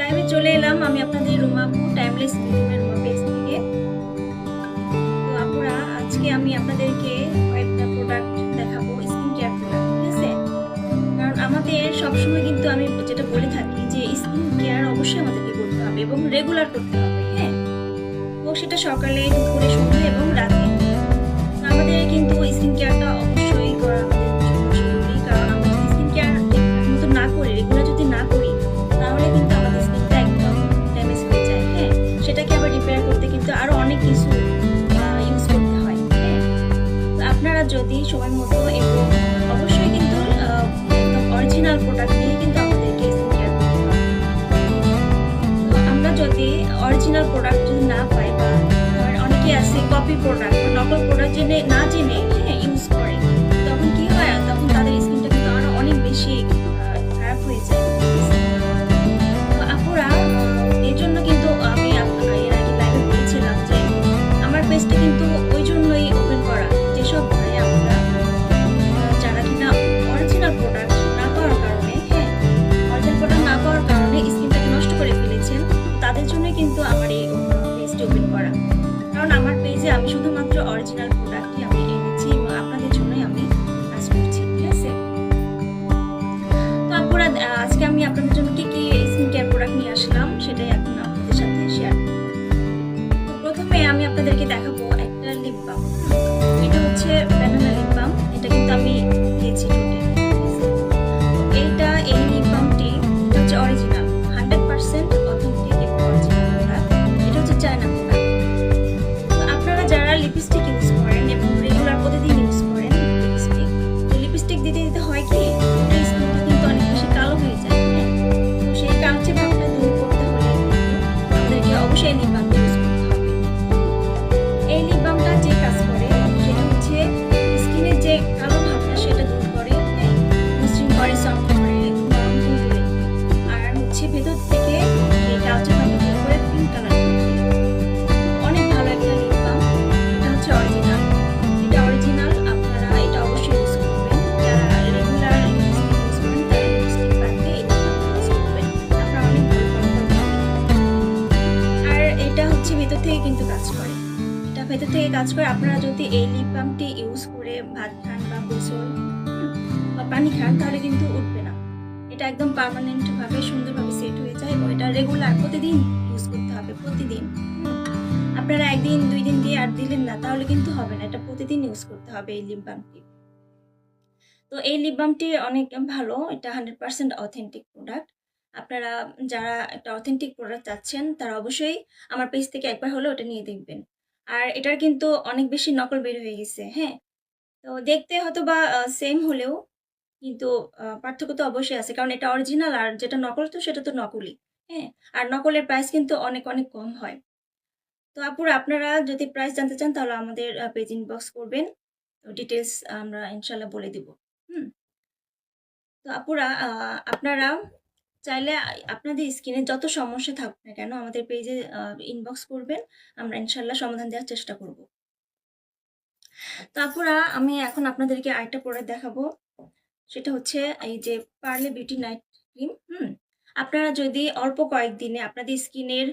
লাইভে চলে এলাম। আমি আপনাদের রুমাপু টাইমলেস রুমা পেজ থেকে তো আপুরা, আজকে আমি আপনাদেরকে কয়েকটা প্রোডাক্ট দেখাবো স্কিন কেয়ার প্রোডাক্ট ঠিক আছে? কারণ আমাদের সবসময় কিন্তু আমি যেটা বলে থাকি যে স্কিন কেয়ার অবশ্যই আমাদেরকে করতে হবে এবং রেগুলার করতে হবে হ্যাঁ? তো সেটা সকালে দুপুরে সন্ধ্যে এবং রাতে। আমাদের কিন্তু স্কিন কেয়ারটা যদি সময় মতো এবং অবশ্যই কিন্তু অরিজিনাল প্রোডাক্ট নিয়ে কিন্তু আমাদেরকে আমরা যদি অরিজিনাল প্রোডাক্ট যদি না পাই বা অনেকে আছে কপি প্রোডাক্ট নকল প্রোডাক্ট জেনে, না জেনে কাজ করে আপনারা যদি এই লিপ বামটি ইউজ করে ভাত খান বা গোসল বা পানি খান, তাহলে কিন্তু উঠবে না। এটা একদম পার্মানেন্ট ভাবে, সুন্দরভাবে সেট হয়ে যায় এবং এটা রেগুলার প্রতিদিন ইউজ করতে হবে, প্রতিদিন আপনারা একদিন, দুই দিন দিয়ে আর দিলেন না, তাহলে কিন্তু হবে না, এটা প্রতিদিন ইউজ করতে হবে এই লিপ বামটি তো এই লিপ বামটি অনেক ভালো, এটা হান্ড্রেড পার্সেন্ট অথেন্টিক প্রোডাক্ট আপনারা যারা একটা অথেন্টিক প্রোডাক্ট চাচ্ছেন, তারা অবশ্যই আমার পেজ থেকে একবার হলেও ওটা নিয়ে দেখবেন। আর এটার কিন্তু অনেক বেশি নকল বের হয়ে গেছে হ্যাঁ? তো দেখতে হয়তো বা সেম হলেও কিন্তু পার্থক্য তো অবশ্যই আছে। কারণ এটা অরিজিনাল আর যেটা নকল তো সেটা তো নকলই হ্যাঁ? আর নকলের প্রাইস কিন্তু অনেক অনেক কম হয়। তো আপুর আপনারা যদি প্রাইস জানতে চান তাহলে আমাদের পেজ ইনবক্স করবেন। তো ডিটেলস আমরা ইনশাল্লাহ বলে দিব, হুম? তো আপুরা আপনারা চাইলে আপনাদের স্কিনে যত সমস্যা থাকুক না কেন আমাদের পেজে ইনবক্স করবেন, আমরা ইনশাল্লাহ সমাধান দেওয়ার চেষ্টা করব। তো আপুরা আমি এখন আপনাদেরকে আরেকটা প্রোডাক্ট দেখাবো। সেটা হচ্ছে এই যে পার্লে বিউটি নাইট ক্রিম হুম? আপনারা যদি অল্প কয়েকদিনে আপনাদের স্কিনের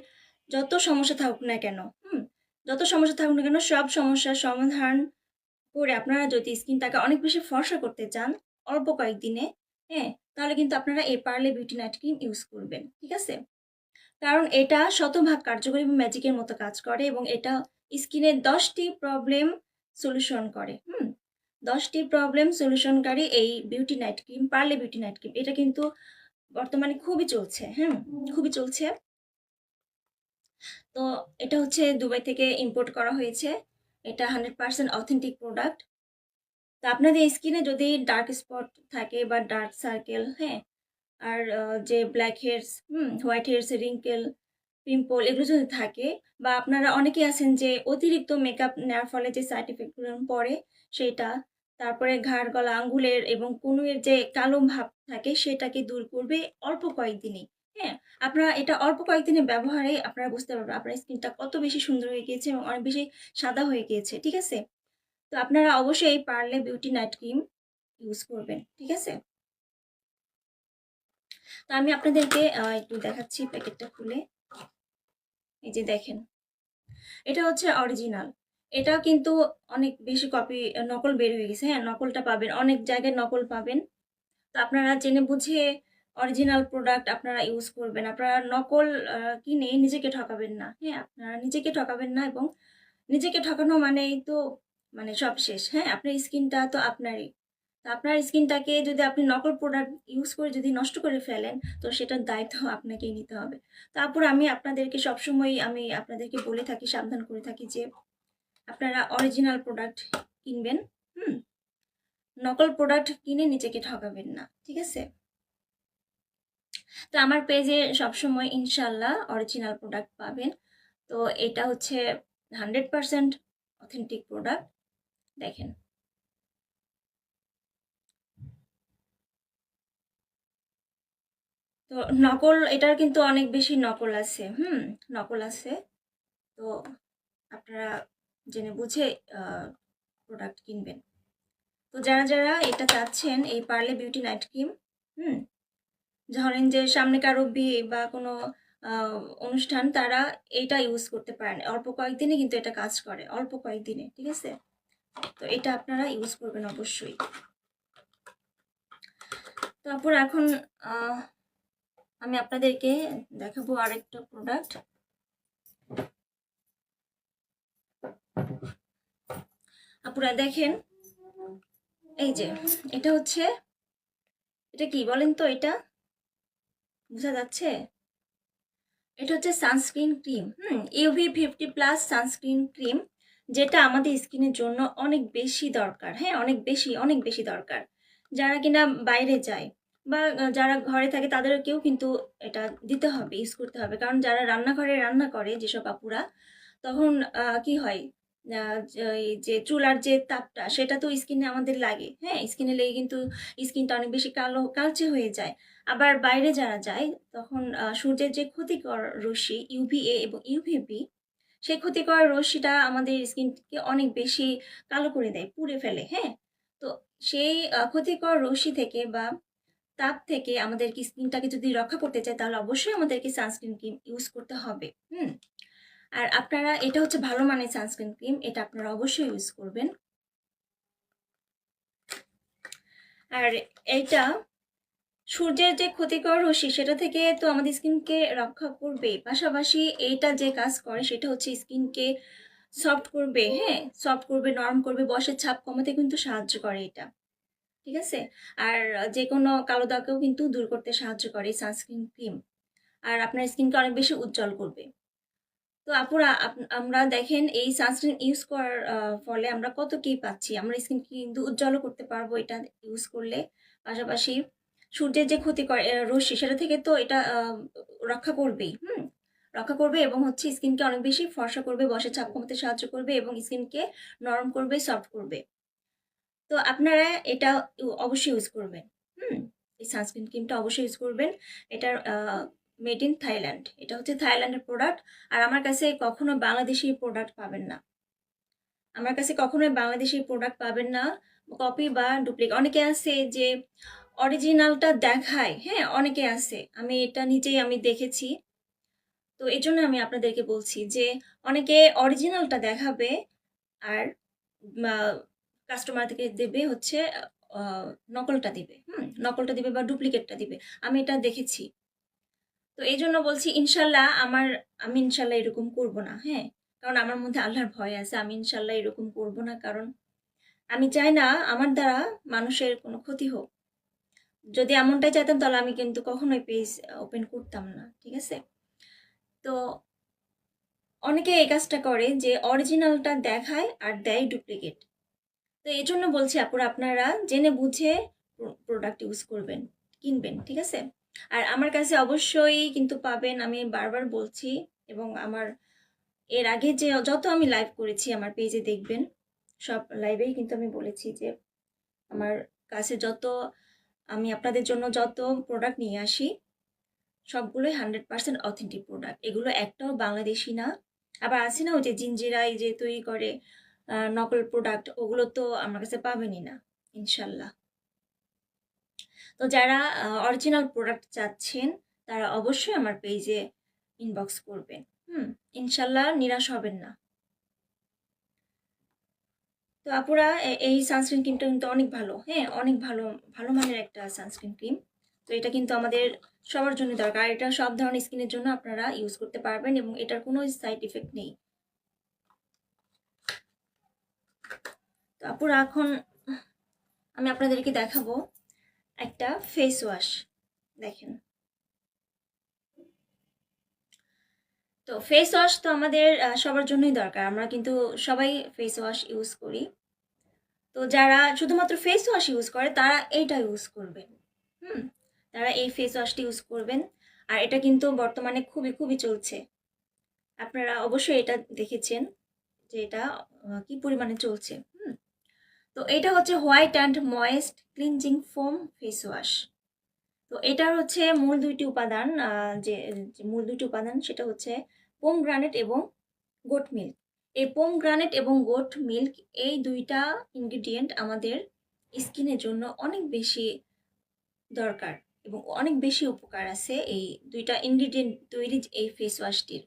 যত সমস্যা থাকুক না কেন, হুম? যত সমস্যা থাকুক না কেন, সব সমস্যার সমাধান করে আপনারা যদি স্কিনটাকে অনেক বেশি ফর্সা করতে চান, অল্প কয়েকদিনে হ্যাঁ তাহলে কিন্তু আপনারা এই Parley beauty night cream use করবেন, ঠিক আছে? কারণ এটা শতভাগ কার্যকরী এবং ম্যাজিকের মতো কাজ করে এবং এটা স্কিনের দশটি প্রবলেম সলিউশন করে, হুম? দশটি প্রবলেম সলিউশনকারী এই beauty night cream Parley beauty night cream এটা কিন্তু বর্তমানে খুবই চলছে হ্যাঁ খুবই চলছে। তো এটা হচ্ছে দুবাই থেকে ইম্পোর্ট করা হয়েছে, এটা হান্ড্রেড পার্সেন্ট অথেন্টিক প্রোডাক্ট তো আপনাদের স্কিনে যদি ডার্ক স্পট থাকে বা ডার্ক সার্কেল হ্যাঁ আর যে black hairs hmm white hairs wrinkle pimple এগুলো যদি থাকে বা আপনারা অনেকে আছেন যে অতিরিক্ত মেকআপ নেওয়ার ফলে যে সাইড এফেক্টগুলো পড়ে সেটা, তারপরে ঘাড়, গলা, আঙ্গুলের এবং কনুয়ের যে কালো ভাব থাকে সেটাকে দূর করবে অল্প কয়েকদিনেই হ্যাঁ আপনারা এটা অল্প কয়েকদিনের ব্যবহারে আপনারা বুঝতে পারবেন আপনার স্কিনটা কত বেশি সুন্দর হয়ে গিয়েছে এবং অনেক বেশি সাদা হয়ে গিয়েছে, ঠিক আছে? তো আপনারা অবশ্যই পারলে বিউটি নাইট ক্রিম ইউজ করবেন, ঠিক আছে? তো আমি আপনাদেরকে একটু দেখাচ্ছি প্যাকেটটা খুলে। এই যে দেখেন, এটা হচ্ছে অরিজিনাল এটা কিন্তু অনেক বেশি কপি নকল বের হয়ে গেছে। হ্যাঁ নকলটা পাবেন, অনেক জায়গায় নকল পাবেন। তো আপনারা জেনে বুঝে অরিজিনাল প্রোডাক্ট আপনারা ইউজ করবেন। আপনারা নকল কিনে নিজেকে ঠকাবেন না। হ্যাঁ আপনারা নিজেকে ঠকাবেন না এবং নিজেকে ঠকানো মানেই তো মানে সব শেষ। হ্যাঁ আপনার স্কিনটা তো আপনারই। তো আপনার স্কিনটাকে যদি আপনি নকল প্রোডাক্ট ইউজ করে যদি নষ্ট করে ফেলেন, তো সেটার দায়িত্ব আপনাকেই নিতে হবে। তারপর আমি আপনাদেরকে সবসময় আমি আপনাদেরকে বলে থাকি, সাবধান করে থাকি যে আপনারা অরিজিনাল প্রোডাক্ট কিনবেন, হুম? নকল প্রোডাক্ট কিনে নিজেকে ঠকাবেন না, ঠিক আছে? তো আমার পেজে সবসময় ইনশাল্লাহ অরিজিনাল প্রোডাক্ট পাবেন। তো এটা হচ্ছে হান্ড্রেড পারসেন্ট অথেন্টিক প্রোডাক্ট দেখেন। তো নকল, এটার কিন্তু অনেক বেশি নকল আছে, হুম? নকল আছে। তো আপনারা জেনে বুঝে প্রোডাক্ট কিনবেন। তো যারা যারা এটা চাচ্ছেন, এই পার্লে বিউটি নাইট ক্রিম, হুম? ধরেন যে সামনে কারও বিয়ে বা কোনো অনুষ্ঠান, তারা এটা ইউজ করতে পারেন। অল্প কয়েকদিনে কিন্তু এটা কাজ করে, অল্প কয়েকদিনে, ঠিক আছে? তো এটা আপনারা ইউজ করবেন অবশ্যই। তারপর এখন আমি আপনাদেরকে দেখাবো আরেকটা প্রোডাক্ট আপনারা দেখেন, এই যে, এটা হচ্ছে, এটা কি বলেন তো এটা? বোঝা যাচ্ছে? এটা হচ্ছে sunscreen cream hmm UV fifty plus sunscreen cream যেটা আমাদের স্কিনের জন্য অনেক বেশি দরকার হ্যাঁ? অনেক বেশি অনেক বেশি দরকার। যারা কিনা বাইরে যায় বা যারা ঘরে থাকে তাদেরকেও কিন্তু এটা দিতে হবে ইউজ করতে হবে। কারণ যারা রান্নাঘরে রান্না করে যেসব আপুরা, তখন কি হয়? যে- চুলার যে তাপটা, সেটা তো স্কিনে আমাদের লাগে হ্যাঁ? স্কিনে লেগে কিন্তু স্কিনটা অনেক বেশি কালো, কালচে হয়ে যায়। আবার বাইরে যারা যায়, তখন সূর্যের যে ক্ষতিকর রশ্মি ইউভিএ এবং ইউভিবি সেই ক্ষতিকর রশ্মিটা আমাদের স্কিনকে অনেক বেশি কালো করে দেয়, পুড়ে ফেলে হ্যাঁ? তো সেই ক্ষতিকর রশ্মি থেকে বা তাপ থেকে আমাদের স্কিনটাকে যদি রক্ষা করতে চাই তাহলে অবশ্যই আমাদেরকে সানস্ক্রিন ক্রিম ইউজ করতে হবে, হুম? আর আপনারা, এটা হচ্ছে ভালো মানের সানস্ক্রিন ক্রিম, এটা আপনারা অবশ্যই ইউজ করবেন। আর এইটা সূর্যের যে ক্ষতিকর রশ্মি, সেটা থেকে তো আমাদের স্কিনকে রক্ষা করবে পাশাপাশি এইটা যে কাজ করে, সেটা হচ্ছে স্কিনকে সফট করবে হ্যাঁ? সফট করবে, নরম করবে, বসের ছাপ কমাতে কিন্তু সাহায্য করে এটা। ঠিক আছে? আর যে কোনো কালো দাগকেও কিন্তু দূর করতে সাহায্য করে সানস্ক্রিন ক্রিম। আর আপনার স্কিনকে অনেক বেশি উজ্জ্বল করবে। তো আপুরা, আপ- আমরা দেখেন এই সানস্ক্রিন ইউজ করার ফলে আমরা কত কি পাচ্ছি? আমরা স্কিন কিন্তু উজ্জ্বলও করতে পারব এটা ইউজ করলে। পাশাপাশি সূর্যের যে ক্ষতি করে রশ্মি, সেটা থেকে তো এটা রক্ষা করবেই, হুম? রক্ষা করবে এবং হচ্ছে স্কিনকে অনেক বেশি ফর্সা করবে বসে চাপ কমাতে সাহায্য করবে এবং স্কিনকে নরম করবে, সফট করবে। তো আপনারা এটা অবশ্যই ইউজ করবেন, হুম? এই সানস্ক্রিন ক্রিমটা অবশ্যই ইউজ করবেন। এটার মেড ইন থাইল্যান্ড, এটা হচ্ছে থাইল্যান্ডের প্রোডাক্ট। আর আমার কাছে কখনো বাংলাদেশি প্রোডাক্ট পাবেন না। আমার কাছে কখনোই বাংলাদেশি প্রোডাক্ট পাবেন না, কপি বা ডুপ্লিকেট। অনেকে আছে যে অরিজিনালটা দেখায় হ্যাঁ অনেকে আছে। আমি এটা নিজেই আমি দেখেছি। তো এই জন্য আমি আপনাদেরকে বলছি যে, অনেকে অরিজিনালটা দেখাবে আর কাস্টমারকে দেবে হচ্ছে নকলটা দিবে, হুম, নকলটা দিবে বা ডুপ্লিকেটটা দিবে। আমি এটা দেখেছি। তো এই জন্য বলছি, ইনশাল্লাহ আমার, আমি ইনশাল্লাহ এরকম করব না হ্যাঁ। কারণ আমার মধ্যে আল্লাহর ভয় আছে, আমি ইনশাল্লাহ এরকম করব না। কারণ আমি চাই না, আমার দ্বারা মানুষের কোনো ক্ষতি হোক। যদি এমনটাই চাইতাম, তাহলে আমি কিন্তু কখনোই পেজ ওপেন করতাম না, ঠিক আছে? তো অনেকে এই কাজটা করে যে অরিজিনালটা দেখায় আর দেয় ডুপ্লিকেট তো এই জন্য বলছি আপুরা, আপনারা জেনে বুঝে প্রোডাক্ট ইউজ করবেন, কিনবেন, ঠিক আছে? আর আমার কাছে অবশ্যই কিন্তু পাবেন, আমি বারবার বলছি, এবং আমার এর আগে যে যত আমি লাইভ করেছি, আমার পেজে দেখবেন, সব লাইভেই কিন্তু আমি বলেছি যে আমার কাছে যত আমি আপনাদের জন্য যত প্রোডাক্ট নিয়ে আসি, সবগুলোই হান্ড্রেড পার্সেন্ট অথেন্টিক প্রোডাক্ট এগুলো একটাও বাংলাদেশি না। আবার আছে না ওই যে জিঞ্জিরাই যে তৈরি করে নকল প্রোডাক্ট ওগুলো তো আমার কাছে পাবেনই না, ইনশাল্লাহ। তো যারা অরিজিনাল প্রোডাক্ট চাচ্ছেন, তারা অবশ্যই আমার পেজে ইনবক্স করবেন। হুম, ইনশাল্লাহ নিরাশ হবেন না। তো আপুরা এই সানস্ক্রিন ক্রিমটা কিন্তু অনেক ভালো হ্যাঁ? অনেক ভালো ভালো মানের একটা সানস্ক্রিন ক্রিম তো এটা কিন্তু আমাদের সবার জন্য দরকার। এটা সব ধরনের স্কিনের জন্য আপনারা ইউজ করতে পারবেন এবং এটার কোনো সাইড ইফেক্ট নেই। তো আপুরা, এখন আমি আপনাদেরকে দেখাবো একটা ফেস ওয়াশ দেখেন। তো ফেস ওয়াশ তো আমাদের সবার জন্যই দরকার। আমরা কিন্তু সবাই ফেস ওয়াশ ইউজ করি। তো যারা শুধুমাত্র ফেস ওয়াশ ইউজ করে, তারা এইটা ইউজ করবেন। হুম? তারা এই ফেস ওয়াশটি ইউজ করবেন। আর এটা কিন্তু বর্তমানে খুবই খুবই চলছে। আপনারা অবশ্যই এটা দেখেছেন যে এটা কি পরিমাণে চলছে। হুম? তো এটা হচ্ছে white and moist cleansing foam face wash তো এটার হচ্ছে মূল দুইটি উপাদান যে যে মূল দুইটি উপাদান, সেটা হচ্ছে পোম গ্রানেট এবং গোট মিল্ক। এই পোম গ্রানেট এবং গোট মিল্ক এই দুইটা ইনগ্রিডিয়েন্ট আমাদের স্কিনের জন্য অনেক বেশি দরকার এবং অনেক বেশি উপকার আছে এই দুইটা ইনগ্রিডিয়েন্ট তৈরি এই ফেস ওয়াশটির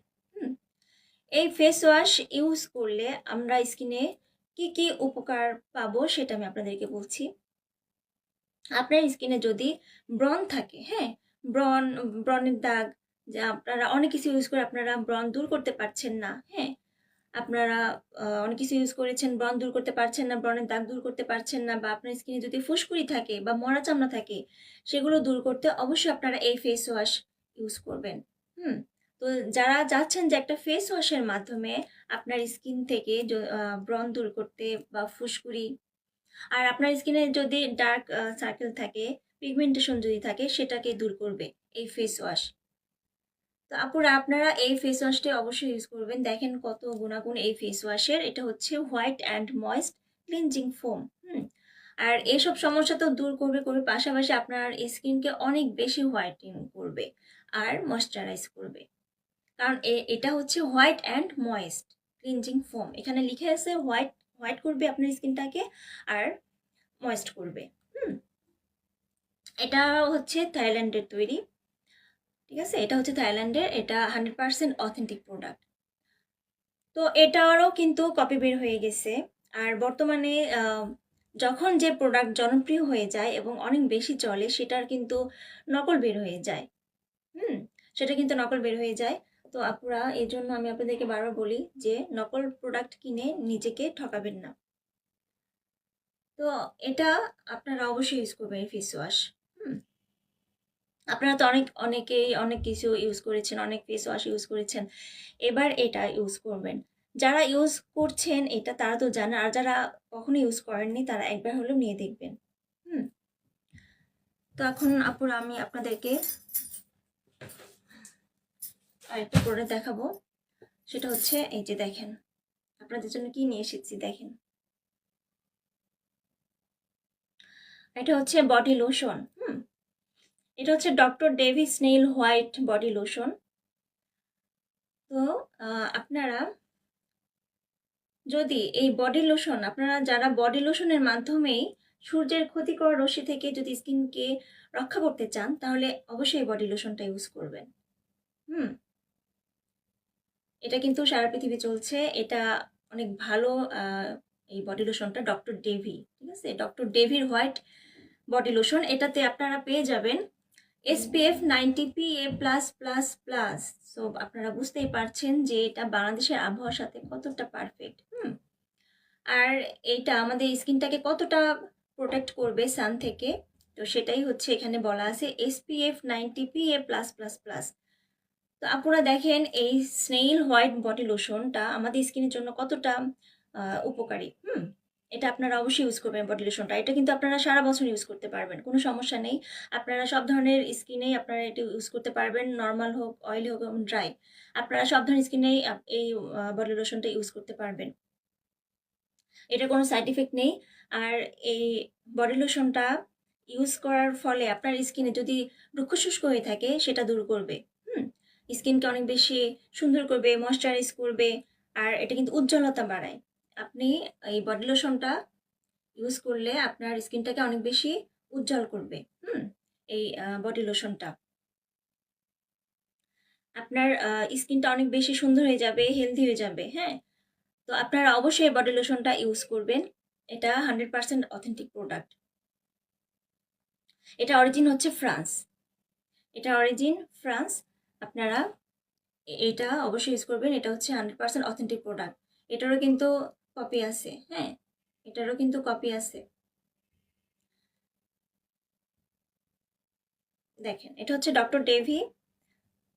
এই ফেস ওয়াশ ইউজ করলে আমরা স্কিনে কি কি উপকার পাবো সেটা আমি আপনাদেরকে বলছি। আপনার স্কিনে যদি ব্রণ থাকে হ্যাঁ? ব্রণ, ব্রণের দাগ যে আপনারা অনেক কিছু ইউজ করে আপনারা ব্রণ দূর করতে পারছেন না হ্যাঁ? আপনারা অনেক কিছু ইউজ করেছেন, ব্রণ দূর করতে পারছেন না, ব্রণের দাগ দূর করতে পারছেন না, বা আপনার স্কিনে যদি ফুসকুড়ি থাকে বা মরা চামড়া থাকে, সেগুলো দূর করতে অবশ্যই আপনারা এই ফেস ওয়াশ ইউজ করবেন, হুম? তো যারা যাচ্ছেন যে একটা ফেস ওয়াশের মাধ্যমে আপনার স্কিন থেকে ব্রণ দূর করতে বা ফুসকুড়ি, আর আপনার স্কিনে যদি ডার্ক সার্কেল থাকে পিগমেন্টেশন যদি থাকে, সেটাকে দূর করবে এই ফেস ওয়াশ তো আপুরা আপনারা এই ফেস ওয়াশটি অবশ্যই ইউজ করবেন। দেখেন কত গুণাগুণ এই ফেস ওয়াশের এটা হচ্ছে white and moist cleansing foam hmm? আর এইসব সমস্যা তো দূর করবে করবে। পাশাপাশি আপনার স্কিনকে অনেক বেশি হোয়াইটিং করবে আর ময়শ্চারাইজ করবে। কারণ এটা হচ্ছে white and moist cleansing foam এখানে লিখে আছে হোয়াইট হোয়াইট করবে আপনার স্কিনটাকে আর ময়েস্ট করবে, হুম? এটা হচ্ছে থাইল্যান্ডের তৈরি। ঠিক আছে? এটা হচ্ছে থাইল্যান্ডের, এটা হান্ড্রেড পারসেন্ট অথেন্টিক প্রোডাক্ট। তো এটারও কিন্তু কপি বের হয়ে গেছে। আর বর্তমানে যখন যে প্রোডাক্ট জনপ্রিয় হয়ে যায় এবং অনেক বেশি চলে, সেটার কিন্তু নকল বের হয়ে যায়। হুম? সেটা কিন্তু নকল বের হয়ে যায়। তো আপুরা এই জন্য আমি আপনাদেরকে বারবার বলি যে, নকল প্রোডাক্ট কিনে নিজেকে ঠকাবেন না। তো এটা আপনারা অবশ্যই ইউজ করবেন ফেস ওয়াশ। আপনারা তো অনেক, অনেকেই অনেক কিছু ইউজ করেছেন, অনেক ফেস ওয়াশ ইউজ করেছেন। এবার এটা ইউজ করবেন। যারা ইউজ করছেন, এটা তারা তো জানে আর যারা কখনো ইউজ করেননি, তারা একবার হলেও নিয়ে দেখবেন। হুম? তো এখন আপুরা, আমি আপনাদেরকে আরেকটা প্রোডাক্ট দেখাবো। সেটা হচ্ছে, এই যে দেখেন, আপনাদের জন্য কি নিয়ে এসেছি, দেখেন। এটা হচ্ছে বডি লোশন হুম? এটা হচ্ছে doctor Davey snail white body lotion. তো আপনারা যদি এই বডি লোশন, আপনারা যারা বডি লোশনের মাধ্যমেই সূর্যের ক্ষতিকর রশ্মি থেকে যদি স্কিনকে রক্ষা করতে চান, তাহলে অবশ্যই বডি লোশনটা ইউজ করবেন। হুম। এটা কিন্তু সারা পৃথিবী চলছে। এটা অনেক ভালো এই বডি লোশনটা ডক্টর ডেভি, ঠিক আছে? ডক্টর ডেভির হোয়াইট বডি লোশন, এটাতে আপনারা পেয়ে যাবেন SPF ninety P A plus plus plus so আপনারা বুঝতেই পারছেন যে এটা বাংলাদেশের আবহাওয়ার সাথে কতটা পারফেক্ট হুম। আর এইটা আমাদের স্কিনটাকে কতটা প্রোটেক্ট করবে সান থেকে, তো সেটাই হচ্ছে এখানে বলা আছে SPF ninety P A plus plus plus তো আপনারা দেখেন এই স্নেইল হোয়াইট বডি লোশনটা আমাদের স্কিনের জন্য কতটা উপকারী। হুম। এটা আপনারা অবশ্যই ইউজ করবেন বডি লোশনটা এটা কিন্তু আপনারা সারা বছর ইউজ করতে পারবেন, কোনো সমস্যা নেই। আপনারা সব ধরনের স্কিনেই আপনারা এটা ইউজ করতে পারবেন নর্মাল হোক অয়েলি হোক এবং ড্রাই আপনারা সব ধরনের স্কিনেই এই বডি লোশনটা ইউজ করতে পারবেন। এটা কোনো সাইড ইফেক্ট নেই। আর এই বডি লোশনটা ইউজ করার ফলে আপনার স্কিনে যদি রুক্ষ শুষ্ক হয়ে থাকে, সেটা দূর করবে। হুম? স্কিনকে অনেক বেশি সুন্দর করবে ময়শ্চারাইজ করবে। আর এটা কিন্তু উজ্জ্বলতা বাড়ায়। আপনি এই বডি লোশনটা ইউজ করলে আপনার স্কিনটাকে অনেক বেশি উজ্জ্বল করবে, হুম? এই বডি লোশনটা আপনার স্কিনটা অনেক বেশি সুন্দর হয়ে যাবে হেলদি হয়ে যাবে হ্যাঁ? তো আপনারা অবশ্যই বডি লোশনটা ইউজ করবেন। এটা হান্ড্রেড পার্সেন্ট অথেন্টিক প্রোডাক্ট এটা অরিজিন হচ্ছে ফ্রান্স এটা অরিজিন ফ্রান্স আপনারা এটা অবশ্যই ইউজ করবেন। এটা হচ্ছে হান্ড্রেড পার্সেন্ট অথেন্টিক প্রোডাক্ট এটারও কিন্তু কপি আছে হ্যাঁ? এটারও কিন্তু কপি আছে। দেখেন, এটা হচ্ছে doctor Davey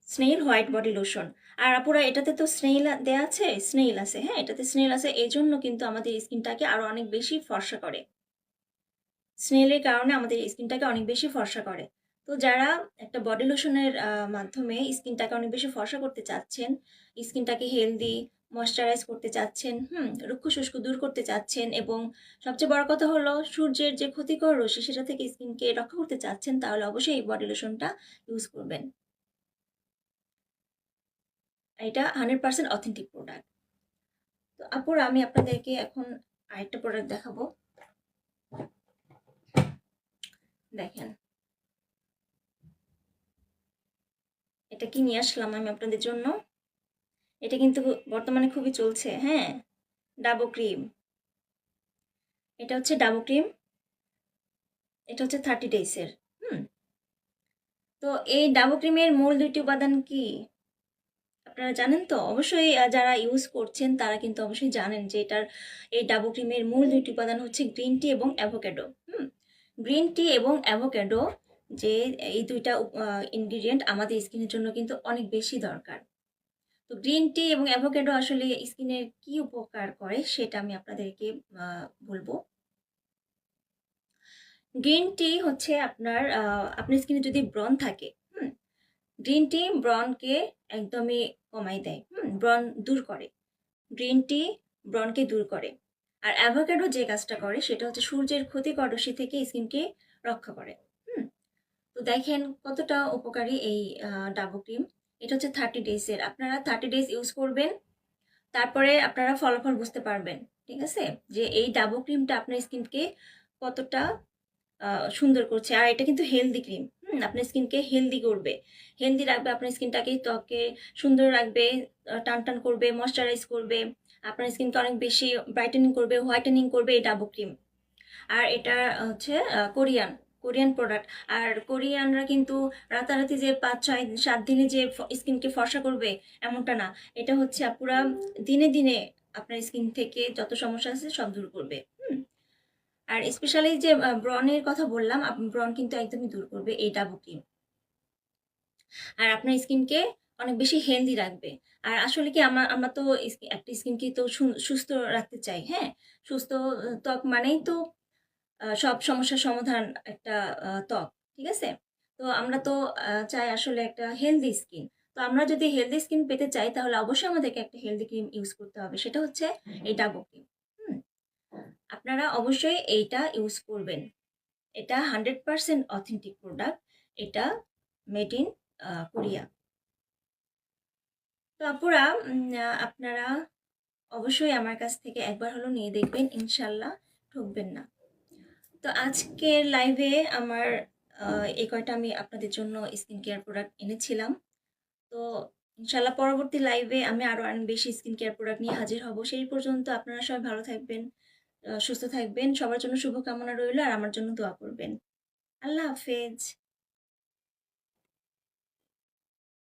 snail white body lotion আর আপুরা, এটাতে তো স্নেইল দেয়া আছে, স্নেইল আছে হ্যাঁ? এটাতে স্নেইল আছে এই জন্য কিন্তু আমাদের স্কিনটাকে আরও অনেক বেশি ফর্সা করে। স্নেলের কারণে আমাদের স্কিনটাকে অনেক বেশি ফর্সা করে। তো যারা একটা বডি লোশনের মাধ্যমে স্কিনটাকে অনেক বেশি ফর্সা করতে চাচ্ছেন, স্কিনটাকে হেলদি ময়শ্চারাইজ করতে চাচ্ছেন, হুম রুক্ষ শুষ্ক দূর করতে চাচ্ছেন এবং সবচেয়ে বড় কথা হলো সূর্যের যে ক্ষতিকর রশ্মি সেটা থেকে স্কিনকে রক্ষা করতে চাচ্ছেন তাহলে অবশ্যই এই বডি লোশনটা ইউজ করবেন। এটা হান্ড্রেড পার্সেন্ট অথেন্টিক প্রোডাক্ট তো আপুরা আমি আপনাদেরকে এখন আরেকটা প্রোডাক্ট দেখাবো। দেখেন। এটা কি নিয়ে আসলাম আমি আপনাদের জন্য? এটা কিন্তু বর্তমানে খুবই চলছে হ্যাঁ? Dabo cream. এটা হচ্ছে ডাবো ক্রিম। এটা হচ্ছে থার্টি ডেইসের হুম? তো এই ডাবো ক্রিমের মূল দুইটি উপাদান কি? আপনারা জানেন তো? অবশ্যই যারা ইউজ করছেন, তারা কিন্তু অবশ্যই জানেন যে এটার, এই ডাবো ক্রিমের মূল দুইটি উপাদান হচ্ছে গ্রিন টি এবং অ্যাভোক্যাডো, হুম? গ্রিন টি এবং অ্যাভোক্যাডো যে এই দুইটা ইনগ্রিডিয়েন্ট আমাদের স্কিনের জন্য কিন্তু অনেক বেশি দরকার। তো গ্রিন টি এবং অ্যাভোক্যাডো আসলে স্কিনের কি উপকার করে সেটা আমি আপনাদেরকে বলব। গ্রিন টি হচ্ছে আপনার আপনার স্কিনে যদি ব্রণ থাকে, হুম, গ্রিন টি ব্রণকে একদমই কমাই দেয়, হুম, ব্রণ দূর করে। গ্রিন টি ব্রণকে দূর করে। আর অ্যাভোক্যাডো যে কাজটা করে সেটা হচ্ছে সূর্যের ক্ষতিকর রশ্মি থেকে স্কিনকে রক্ষা করে, হুম। তো দেখেন কতটা উপকারী এই ডাবো ক্রিম। এটা হচ্ছে থার্টি ডেজের আপনারা থার্টি ডেজ ইউজ করবেন, তারপরে আপনারা ফলাফল বুঝতে পারবেন, ঠিক আছে? যে এই ডাবো ক্রিমটা আপনার স্কিনকে কতটা সুন্দর করছে। আর এটা কিন্তু হেলদি ক্রিম হুম? আপনার স্কিনকে হেলদি করবে। হেলদি রাখবে, আপনার স্কিনটাকে ত্বকে সুন্দর রাখবে টান টান করবে ময়শ্চারাইজ করবে। আপনার স্কিনকে অনেক বেশি ব্রাইটেনিং করবে হোয়াইটেনিং করবে এই ডাবো ক্রিম আর এটা হচ্ছে কোরিয়ান। কোরিয়ান প্রোডাক্ট আর কোরিয়ানরা কিন্তু রাতারাতি যে পাঁচ, ছয়, সাত দিনে যে স্কিনকে ফর্সা করবে, এমনটা না। এটা হচ্ছে পুরা দিনে দিনে আপনার স্কিন থেকে যত সমস্যা আছে সব দূর করবে আর স্পেশালি যে ব্রনের কথা বললাম ব্রন কিন্তু একদমই দূর করবে এই ডাবো ক্রিম আর আপনার স্কিনকে অনেক বেশি হেলদি রাখবে। আর আসলে কি আমরা আমরা তো একটা স্কিনকে তো সুস্থ রাখতে চাই হ্যাঁ? সুস্থ ত্বক মানেই তো সব সমস্যার সমাধান একটা ত্বক, ঠিক আছে? তো আমরা তো চাই আসলে একটা হেলদি স্কিন তো আমরা যদি হেলদি স্কিন পেতে চাই, তাহলে অবশ্যই আমাদেরকে একটা হেলদি ক্রিম ইউজ করতে হবে। সেটা হচ্ছে এই ডাবো ক্রিম আপনারা অবশ্যই এইটা ইউজ করবেন। এটা হান্ড্রেড পার্সেন্ট অথেন্টিক প্রোডাক্ট এটা মেড ইন কোরিয়া তো আপুরা আপনারা অবশ্যই আমার কাছ থেকে একবার হলো নিয়ে দেখবেন, ইনশাল্লাহ ঠকবেন না। তো আজকের লাইভে আমার এই কয়টা আমি আপনাদের জন্য স্কিন কেয়ার প্রোডাক্ট এনেছিলাম। তো ইনশাল্লাহ পরবর্তী লাইভে আমি আরও অনেক বেশি স্কিন কেয়ার প্রোডাক্ট নিয়ে হাজির হব। সেই পর্যন্ত আপনারা সবাই ভালো থাকবেন সুস্থ থাকবেন। সবার জন্য শুভকামনা রইল আর আমার জন্য দোয়া করবেন। আল্লাহ হাফেজ।